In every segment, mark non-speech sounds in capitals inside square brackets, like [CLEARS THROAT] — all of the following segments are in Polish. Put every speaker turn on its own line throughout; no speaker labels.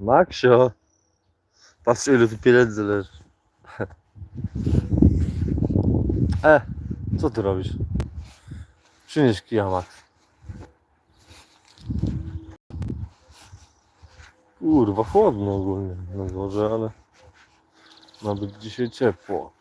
Maksio. Patrzcie ile tu pieniędzy leży. [LAUGHS] E, co ty robisz? Przynieś kija, Max. Kurwa, chłodno ogólnie na dworze, ale ma być dzisiaj ciepło.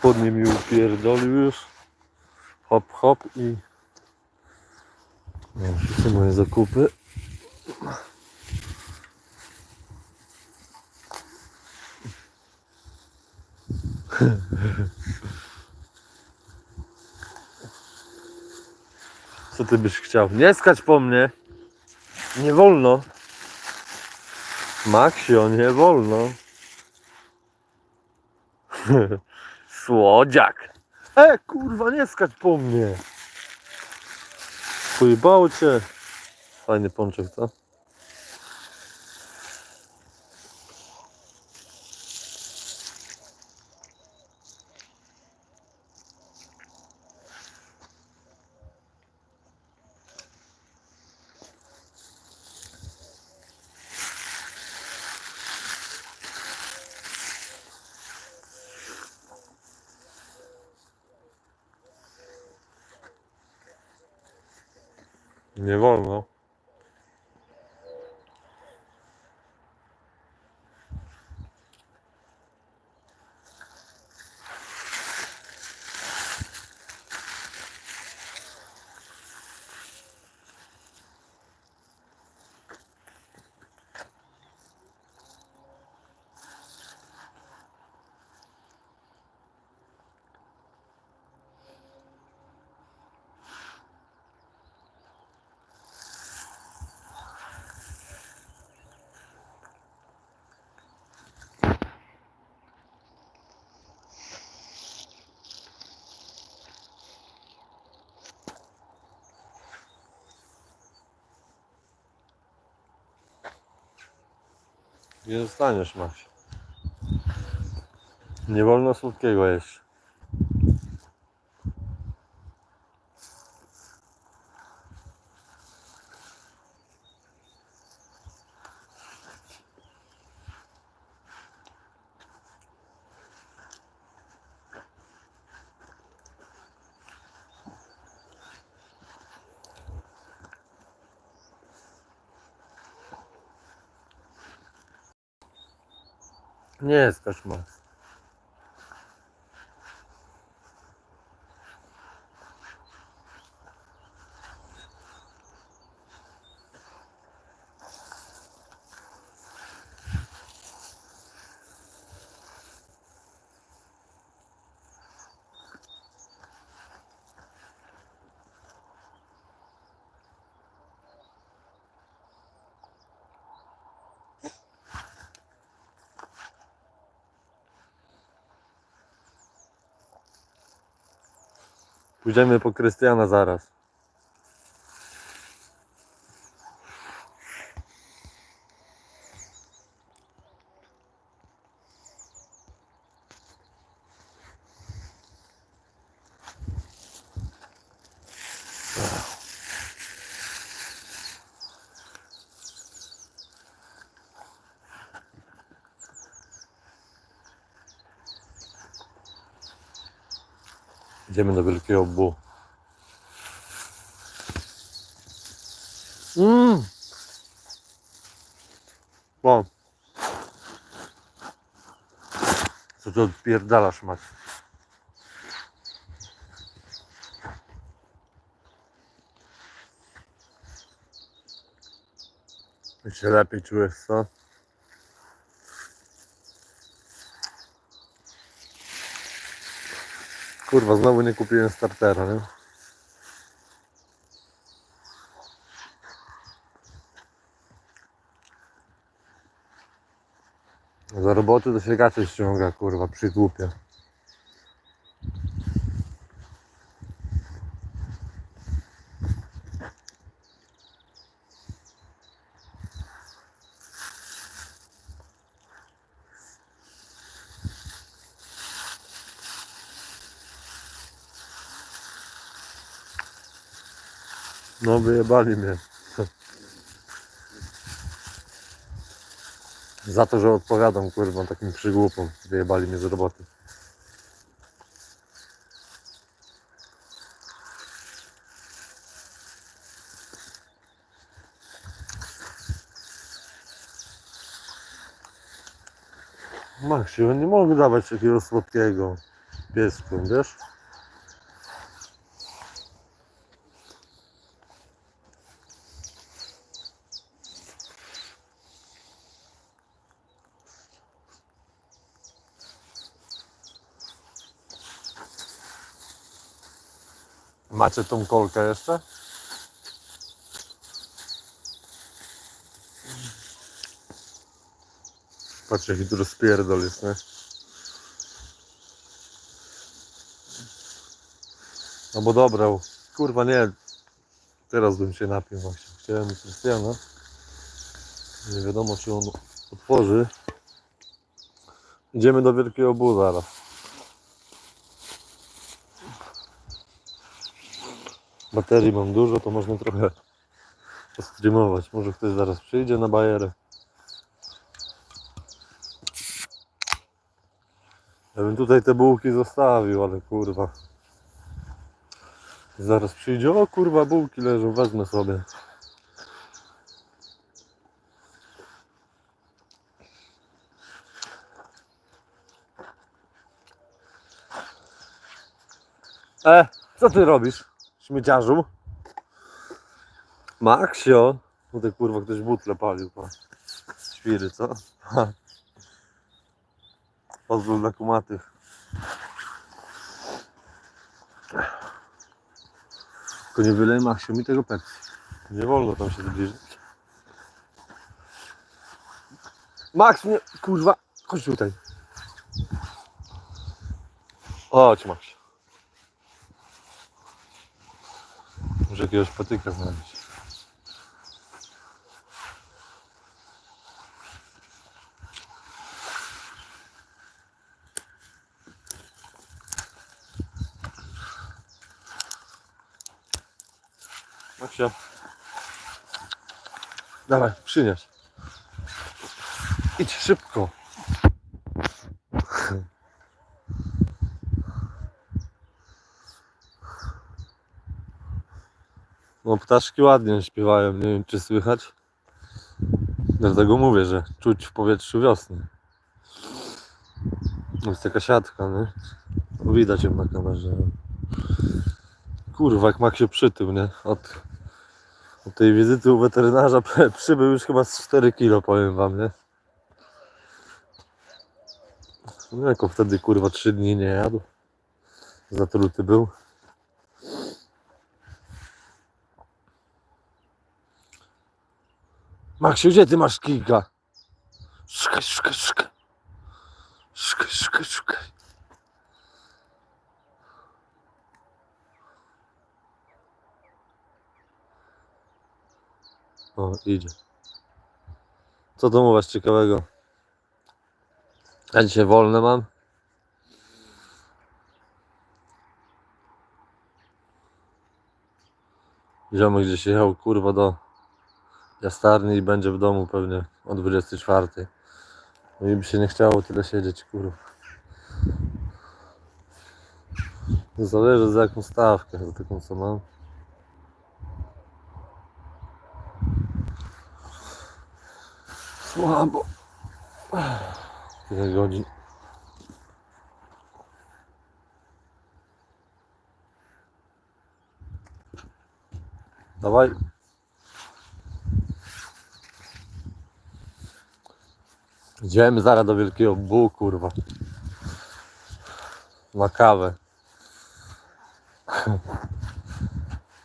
Spodnie mi upierdolił już. Hop, hop i... No, są moje zakupy. [LAUGHS] Co ty byś chciał? Nie skacz po mnie. Nie wolno. Maksio, nie wolno. [LAUGHS] Słodziak. E, kurwa, nie skacz po mnie. Pojebało cię. Fajny pączek, co? Nie wolno. Nie zostaniesz, Maś. Nie wolno słodkiego jeść. Nie jest koszmar. Pójdziemy po Krystiana zaraz. Idziemy do Wielkiego Bu. Mmm. Bo. Co ty odpierdalasz? I się lepiej czujesz, co? Kurwa, znowu nie kupiłem startera, nie? Za roboty to się gacie ściąga, kurwa, przygłupia. No wyjebali mnie. Za to, że odpowiadam kurwa takim przygłupom. Wyjebali mnie z roboty. Maksiu, nie mogę dawać takiego słodkiego piesku, wiesz? Macie tą kolkę jeszcze? Patrz jaki tu rozpierdol jest, nie? No bo dobra, kurwa nie, teraz bym się napił właśnie. Chciałem Krystiana. Nie wiadomo czy on otworzy. Idziemy do Wielkiego Bu zaraz. Baterii mam dużo, to można trochę postreamować. Może ktoś zaraz przyjdzie na bajerę. Ja bym tutaj te bułki zostawił, ale kurwa. Zaraz przyjdzie, o kurwa bułki leżą, wezmę sobie. E, co ty robisz? Śmieciarzu? Maksio? Tutaj kurwa ktoś butle palił, pa. Świry, co? Pozwól dla kumatych. Tylko nie wylej Maksiu mi tego Pepsi. Nie wolno tam się zbliżyć. Max, nie, kurwa, chodź tutaj. Chodź Max. Muszę jakiegoś patyka znaleźć. Maxia. Dawaj, przynieś. Idź szybko. No ptaszki ładnie śpiewają, nie wiem czy słychać. Dlatego mówię, że czuć w powietrzu wiosnę. Jest taka siatka, nie? Widać ją na kamerze. Kurwa, jak mak się przytył, nie? Od, od tej wizyty u weterynarza [LAUGHS] przybył już chyba z 4 kilo, powiem wam, nie? No jako wtedy kurwa 3 dni nie jadł. Zatruty był. Maksiu, gdzie ty masz kijka? Szukaj, szukaj, szukaj. Szukaj, szukaj, szukaj. O, idzie. Co to u was ciekawego? Ja dzisiaj wolne mam. Ziomek gdzieś jechał kurwa do jastarni i będzie w domu pewnie o 24. No i by się nie chciało tyle siedzieć kurwa. Zależy za jaką stawkę, za taką co mam. Słabo. Tyle godzin. Dawaj. Idziemy zaraz do Wielkiego Bu, kurwa. Na kawę.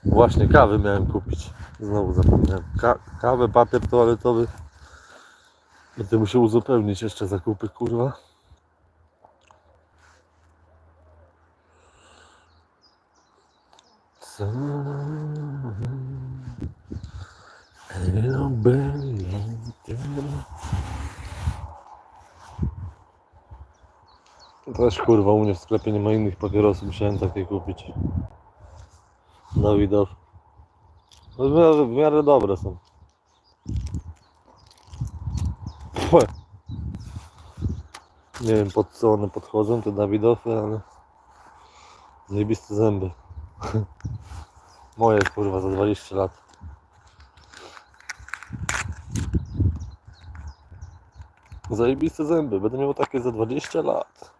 Właśnie kawy miałem kupić. Znowu zapomniałem. Ka kawę, papier toaletowy. Będę musiał uzupełnić jeszcze zakupy, kurwa. Co? Hello, baby. Też kurwa u mnie w sklepie nie ma innych papierosów, musiałem takie kupić. Dawidow. No w miarę, w miarę dobre są. Łe. Nie wiem pod co one podchodzą, te Dawidofy, ale zajebiste zęby. [LAUGHS] Moje kurwa za 20 lat. Zajebiste zęby, będę miał takie za 20 lat.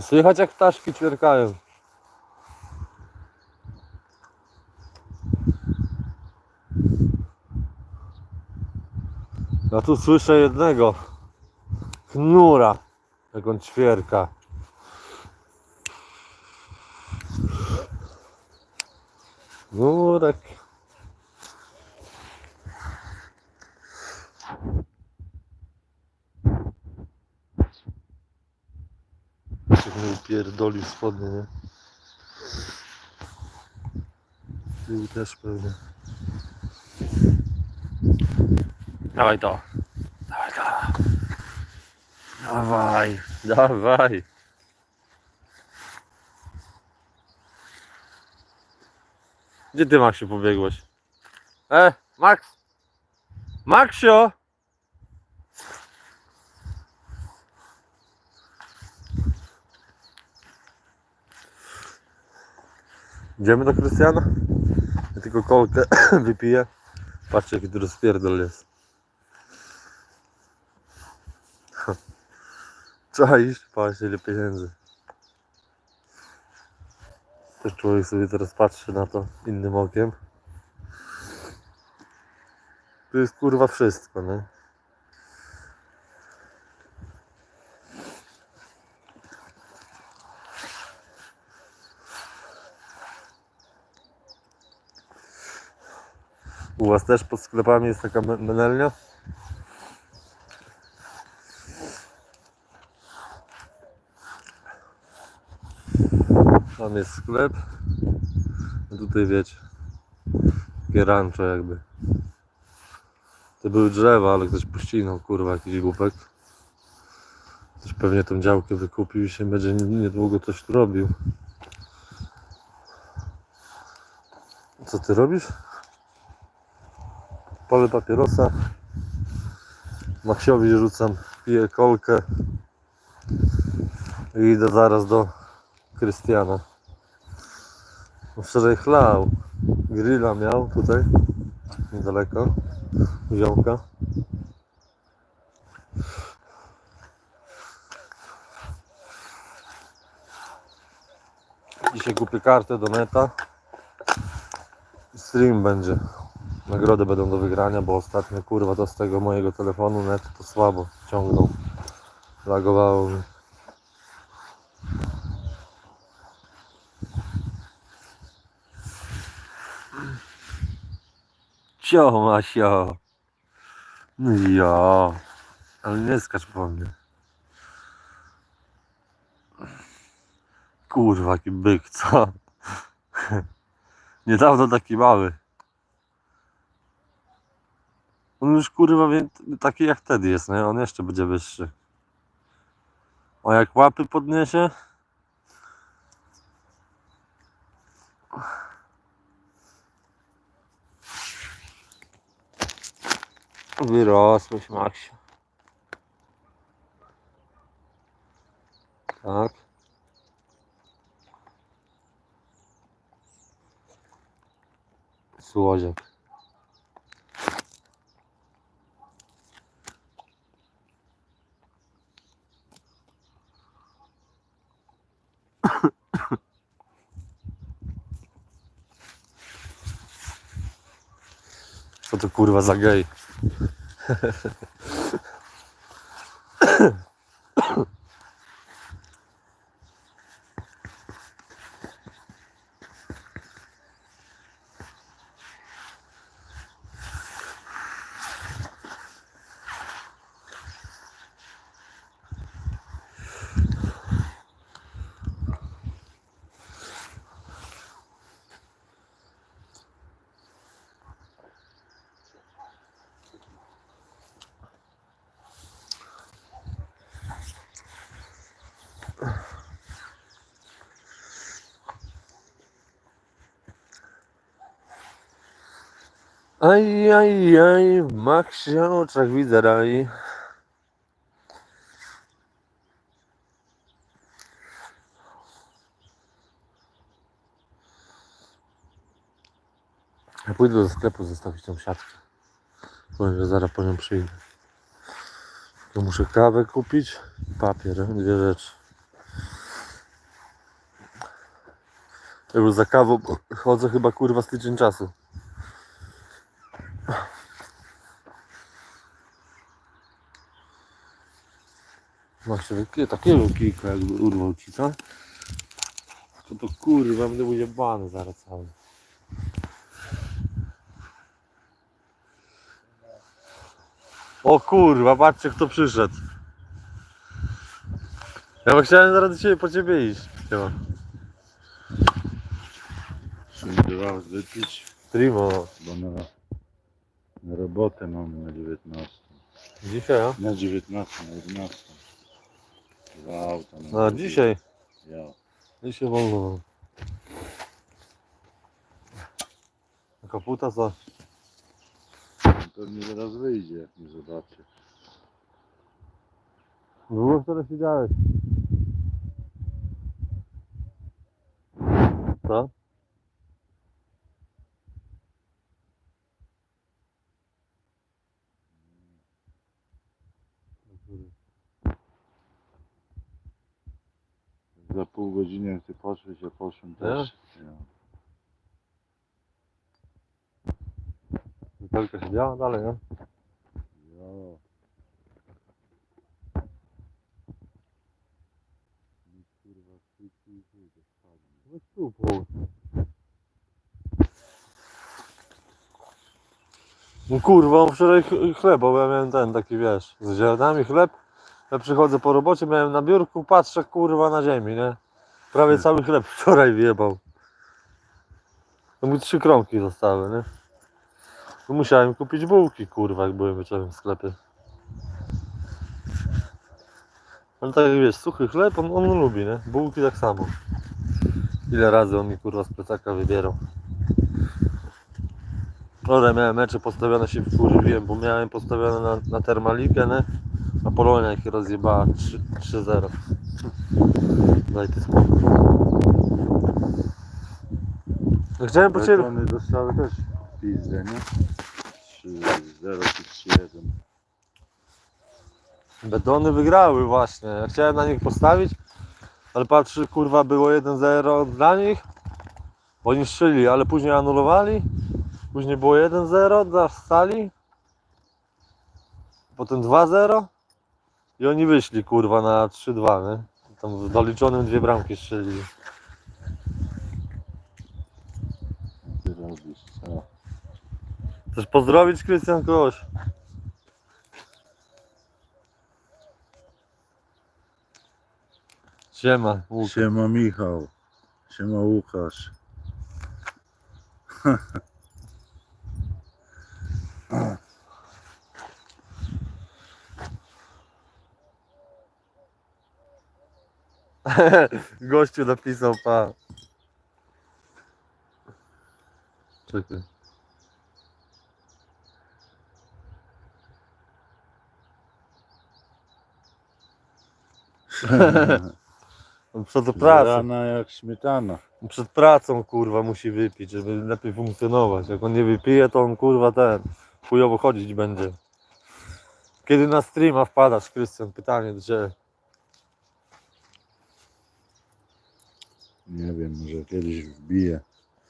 Słychać jak ptaszki ćwierkają. Ja tu słyszę jednego knura, jak on ćwierka. Knurek. Jak mnie upierdolił spodnie, nie? Tył też pewnie. Dawaj to. Dawaj to. Dawaj. Dawaj. Gdzie ty, Maksiu, pobiegłeś? E, Max! Maksio! Idziemy do Krystiana? Ja tylko kolkę [COUGHS] wypiję. Patrzcie jaki rozpierdol jest. Iść, patrz ile pieniędzy. Też człowiek sobie teraz patrzy na to innym okiem. Tu jest kurwa wszystko, nie? Was też pod sklepami jest taka me- menelnia? Tam jest sklep. Tutaj wiecie. Takie jakby. To były drzewa, ale ktoś puścinął, kurwa, jakiś głupek. Ktoś pewnie tą działkę wykupił i się będzie nie- niedługo coś tu robił. Co ty robisz? Palę papierosa. Maksiowi rzucam, piję kolkę. I idę zaraz do Krystiana. Bo Wczoraj chlał. Grilla miał tutaj, niedaleko. Ziomka. Dzisiaj kupię kartę do neta. Stream będzie. Nagrody będą do wygrania, bo ostatnio kurwa to z tego mojego telefonu net to słabo ciągnął. Lagowało mi. Cio, Masio. No ja. Ale nie skacz po mnie. Kurwa, jaki byk, co? [LAUGHS] Niedawno taki mały. On już kurwa wie, taki jak wtedy jest, nie? On jeszcze będzie wyższy. O jak łapy podniesie. Wyrosłeś, Maksiu. Tak. Słodziak. Co to kurwa za gej? Aj, aj, aj, w Maxie oczach widzę raj. Ja pójdę do sklepu zostawić tą siatkę. Powiem, że zaraz po nią przyjdę. To muszę kawę kupić i papier, dwie rzeczy. Ja już za kawą chodzę chyba kurwa z tydzień czasu. Właśnie takie, takiego kilka jakby urwał ci, co? To to kurwa, będę ujebany zaraz cały. O kurwa, patrzcie kto przyszedł. Ja bym chciałem zaraz do ciebie po ciebie iść. Siema.
Trzeba wypić,
Primo.
bo na, na robotę mam na 19.
Dzisiaj, a?
Na 19, na 11. Dwa auta.
No
drugi.
dzisiaj.
Ja.
Dzisiaj wolno mam. A Kaputa co?
Pewnie zaraz wyjdzie, jak nie zobaczy.
Długo wczoraj siedziałeś. Co?
Jak ty poszłeś, ja poszłem też. Ja.
Wielka siedziała dalej, nie?
Ja. Mi, kurwa, świeci i wyjdzie, spadnie.
No tu połóż. No kurwa, on wczoraj ch- chleba, bo ja miałem ten taki, wiesz, z ziarnami chleb. Ja przychodzę po robocie, miałem na biurku, patrzę kurwa na ziemi, nie? Prawie cały chleb [LAUGHS] wczoraj wjebał. To mi trzy kromki zostały, nie? To musiałem kupić bułki, kurwa, jak byłem wieczorem w sklepie. Ale tak jak wiesz, suchy chleb, on, on lubi, nie? Bułki tak samo. Ile razy on mi kurwa z plecaka wybierał. Wczoraj miałem mecze postawione, się wkurzyłem, bo miałem postawione na, na Termalikę, nie? A Polonia ich rozjebała 3 3-0. Daj ty spokój. No Chciałem po ciebie...
Betony dostały też pizdę, nie? 3-0 czy 3-1.
Betony wygrały właśnie. Ja chciałem na nich postawić, ale patrzy, kurwa, było 1-0 dla nich. Bo Oni strzeli, ale później anulowali. Później było 1-0 dla Stali. Potem 2-0. I oni wyszli, kurwa, na 3-2, nie? Tam w doliczonym dwie bramki strzelili. Chcesz pozdrowić Krystian kogoś? Siema, Łukasz.
Siema Michał. Siema Łukasz. [LAUGHS] [LAUGHS]
Gościu napisał pa. Czekaj. On przed pracą,
Rana jak śmietana.
przed pracą kurwa musi wypić, żeby lepiej funkcjonować. Jak on nie wypije, to on kurwa ten chujowo chodzić będzie. Kiedy na streama wpadasz, Krystian? Pytanie do ciebie.
Nie wiem, może kiedyś wbije.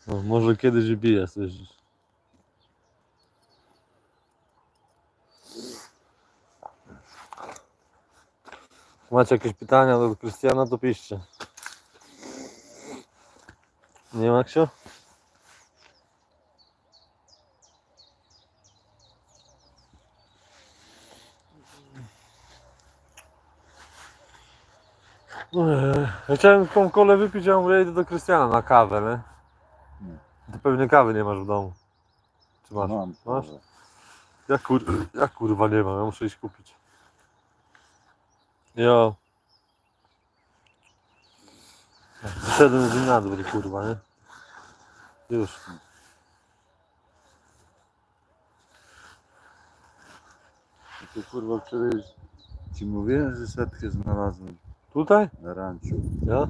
No, może kiedyś wbije, słyszysz. Macie jakieś pytania do Krystiana, to piszcie. Nie Maksio? Ja chciałem tą kolę wypić, ja mówię, idę do Krystiana na kawę, nie? Ty pewnie kawy nie masz w domu. Czy masz?
Mam.
Masz?
parę.
Ja, kur... ja kurwa nie mam, ja muszę iść kupić. Jo. Wyszedłem z nim na dwór, kurwa, nie? Już.
Tu kurwa wczoraj ci mówiłem, że setkę znalazłem
Tutaj?
na ranczu.
Ja?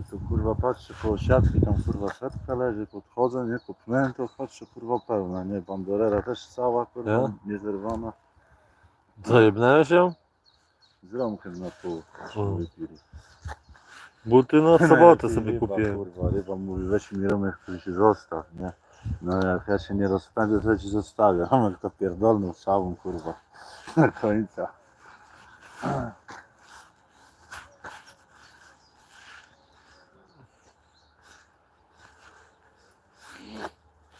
I tu kurwa patrzę po siatki, tam kurwa setka leży, podchodzę, nie, kopnąłem to, patrzę kurwa pełna, nie, bandolera też cała, kurwa,
Ja?
niezerwana.
Zajebnęłeś ją?
Z rąkiem na pół. Wypili.
Buty w [LAUGHS] sobotę sobie
ryba,
kupiłem.
Kurwa, ryba mówi, weź mi Romek, który się zostaw, nie? No jak ja się nie rozpędzę, to ja ci zostawię. Romek [LAUGHS] to pierdolnął całą, kurwa, [LAUGHS] do końca.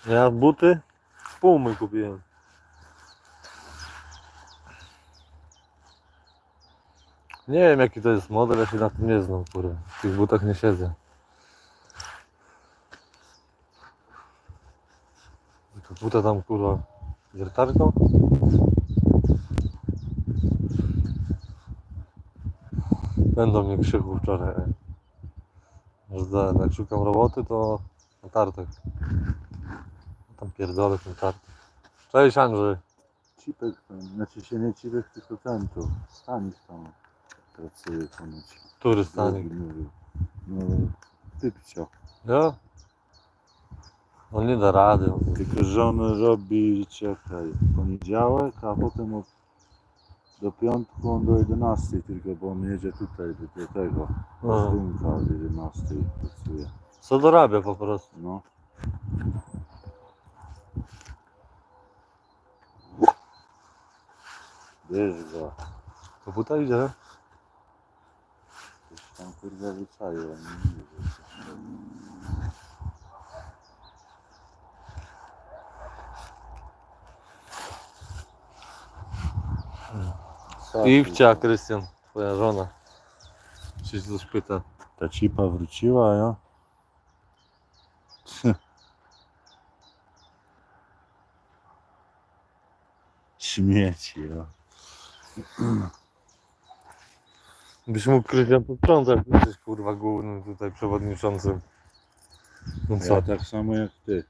Ja buty w Pumy kupiłem. Nie wiem jaki to jest model, ja się na tym nie znam, kurwa. W tych butach nie siedzę. To buta tam kurwa wiertarką? Będą mnie krzyku wczoraj. Że jak szukam roboty to na tartek. Tam pierdolę ten tartek. Cześć Andrzej.
Cipek, znaczy się nie cipek, tylko ten tu, Stanik tam pracuje ponoć.
Który stanik?
Mówił. No, typcio.
Ja? On nie da rady.
Tylko że on robi, czekaj, poniedziałek, a potem od, do piątku on do 11 tylko, bo on jedzie tutaj do, tego,
No.
do Sztumka od 11 pracuje.
Co dorabia po prostu.
No. Bierz go,
To buta idzie?
coś tam kurwa wyczaił, a nie mówię, że coś robi. Co
Iwcia,
kurwa?
Krystian, twoja żona. Czy coś pyta?
Ta cipa wróciła, ja? [LAUGHS] Śmieci, ja.
Byś mógł Krystian podtrącać, ty jesteś kurwa głównym tutaj przewodniczącym. No co?
Ja tak samo jak ty.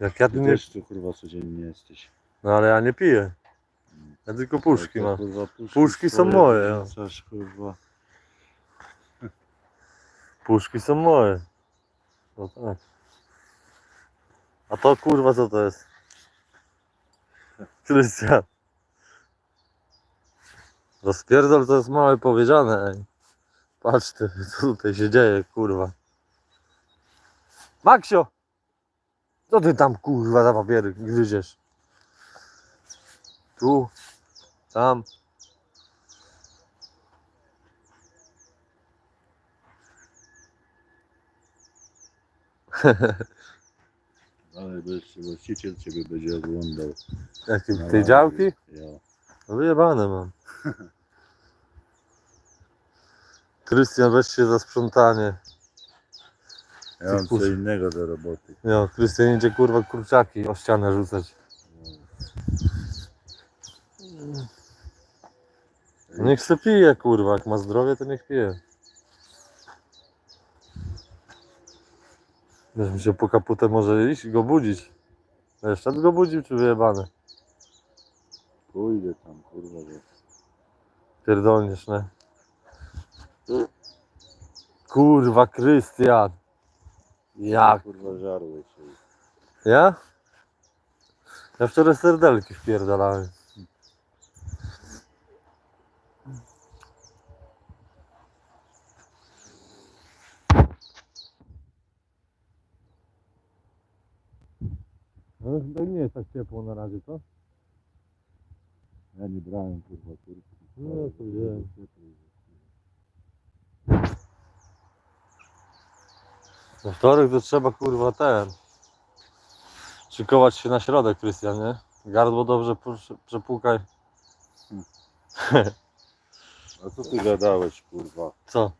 Jak ja
Ty
tu nie...
też tu kurwa codziennie jesteś.
No ale ja nie piję. Ja tylko puszki
Ale to,
mam.
kurwa, puszki,
Puszki są
swoje
moje, ja.
wrzucasz, kurwa.
Puszki są moje. No tak. A to kurwa co to jest? [LAUGHS] Krystian. Rozpierdol to jest małe powiedziane, ej. Patrz ty, co tutaj się dzieje, kurwa. Maksio! Co ty tam kurwa za papiery gryziesz? Tu, tam. [LAUGHS]
Ale jeszcze właściciel ciebie będzie oglądał.
Jakie
Na
tej działki?
Ja.
No wyjebane mam. [LAUGHS] Krystian, weź się za sprzątanie.
Ja mam co innego do roboty.
No, Krystian idzie kurwa kurczaki o ścianę rzucać. No Niech se pije kurwa, jak ma zdrowie to niech pije. Mi się po kaputę może iść i go budzić. Jeszcze go budził czy wyjebane?
Pójdę tam, kurwa, że...
Pierdolniesz, ne? Kurwa, Krystian. Jak?
Kurwa, żarłeś się.
Ja? Ja wczoraj serdelki wpierdalałem. No chyba nie jest tak ciepło na razie, co?
Ja nie brałem, kurwa, kurtki.
No, to wiem. Na wtorek to trzeba kurwa ten. Szykować się na środek, Krystian, nie? Gardło dobrze prze- przepłukaj. [LAUGHS]
A co ty gadałeś, kurwa?
Co?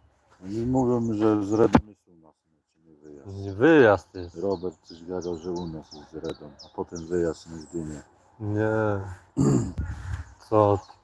Oni mówią, że z Redomysu u nas lecimy wyjazd.
Nie wyjazd jest.
Robert coś gadał, że u nas jest z Redom, a potem wyjazd na Gdynię.
Nie. [CLEARS THROAT] Co? ty?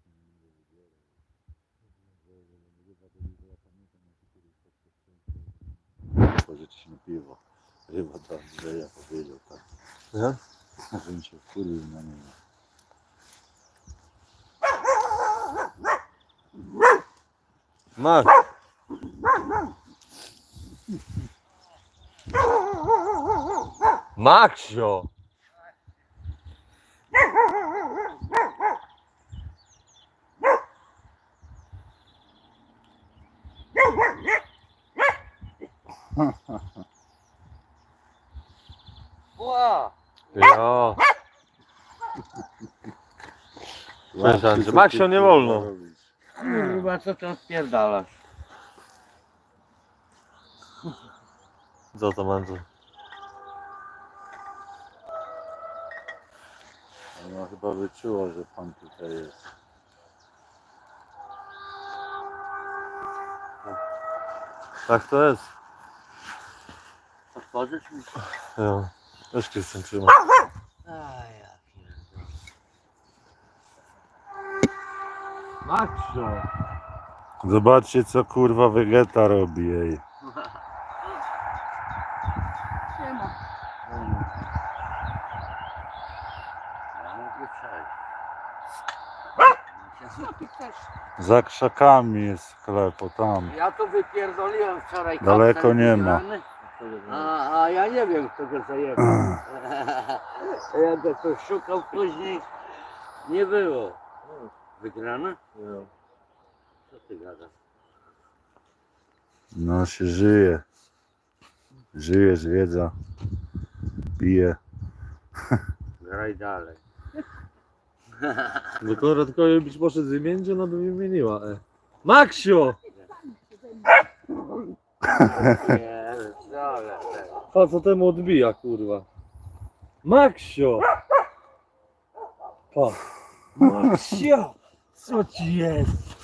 Pożyczyć mi piwo. Ryba do Andrzeja powiedział tak,
Nie?
żebym się wkurwił na niego.
Max! Maxio!
Ła!
Jo. Andrzej. Maksio, nie wolno.
Kurwa, co ty odpierdalasz?
Co to Andrzej?
Ona chyba wyczuła, że pan tutaj jest.
Tak to jest.
Otworzysz mi?
Jo. Też Krystian trzyma.
A ja pierdolę. Maksio!
Zobaczcie co kurwa Vegeta robi jej.
Siema. Ja mogę przejść.
Za krzakami jest sklep, o tam.
Ja to wypierdoliłem wczoraj.
Daleko nie ma.
wygrany. A, a ja nie wiem kto go zajebał. [CLEARS THROAT] ja go to szukał później. Nie było. Wygrana? Co ty gadasz?
No się żyje. Żyje, zwiedza. Pije.
Graj dalej.
Bo to tylko być poszedł wymienić, ona by wymieniła. E. Maksio!
Pierdolę.
A co temu odbija, kurwa? Maksio! Pa. Maksio! Co ci jest?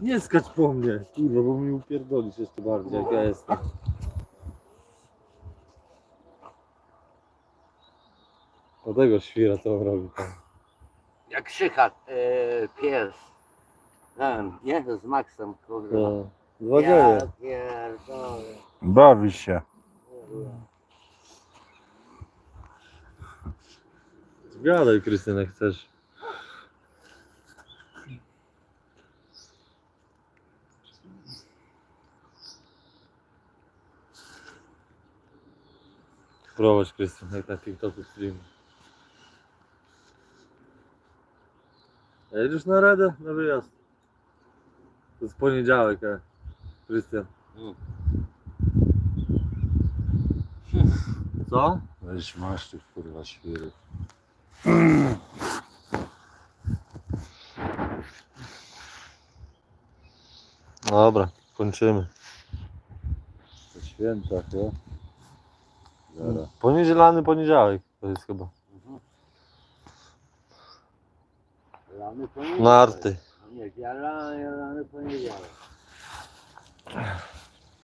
Nie skacz po mnie, kurwa, bo mi upierdolisz jeszcze bardziej, jak ja jestem. Do tego świra co on robi tam.
Jak krzycha e, pies. Ten, nie? Z Maxem, kurwa.
No. Złodzieje.
Ja pierdolę.
Bawi się.
Zgadaj, Krystian, jak chcesz. Spróbować, Krystian, jak na TikToku stream. Jedziesz na radę? Na wyjazd. To jest poniedziałek, e. Krystian.
Mm.
Co?
Weź masz tych kurwa świrów.
Dobra, kończymy.
To święta, to? Zaraz.
Poniedzielany poniedziałek to jest chyba.
Lany poniedziałek.
Narty.
Niedziela, lany poniedziałek.